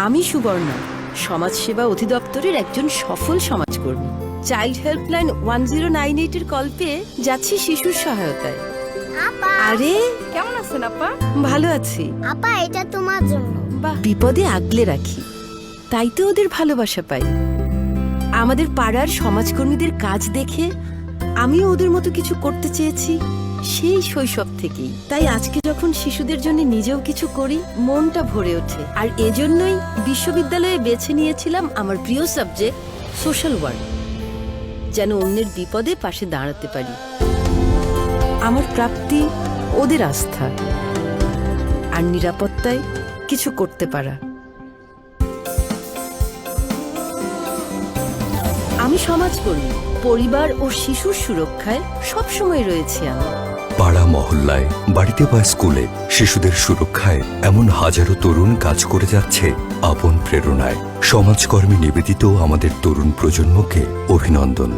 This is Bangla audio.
আমি সুবর্ণা সমাজসেবা অধিদপ্তরের একজন সফল সমাজকর্মী। Child helpline one zero nine এইটের কল পেয়ে যাচ্ছি শিশুর সহায়তায়। আপা! আরে! কেমন আছেন আপা? ভালো আছি। আপা এটা তোমার জন্য। বাহ! বিপদে আগলে রাখি। তাই তো ওদের ভালোবাসা পাই। আমাদের পাড়ার সমাজকর্মীদের কাজ দেখে আমিও ওদের মতো কিছু করতে চেয়েছি। সেই শৈশব থেকেই। তাই আজকে যখন শিশুদের জন্য নিজেও কিছু করি, মনটা ভরে ওঠে। আর এজন্যই বিশ্ববিদ্যালয়ে বেছে নিয়েছিলাম আমার প্রিয় সাবজেক্ট সোশ্যাল ওয়ার্ক যেন অন্যের বিপদে পাশে দাঁড়াতে পারি। আমার প্রাপ্তি ওদের আস্থা। আর নিরাপত্তায় কিছু করতে পারা। আমি সমাজকর্মী। পরিবার ও শিশুর সুরক্ষায় সবসময় রয়েছি আমি। পাড়া মহল্লায়, বাড়িতে বা স্কুলে শিশুদের সুরক্ষায় এমন হাজারো তরুণ কাজ করে যাচ্ছে আপন প্রেরণায়। সমাজকর্মী নিবেদিত আমাদের তরুণ প্রজন্মকে অভিনন্দন।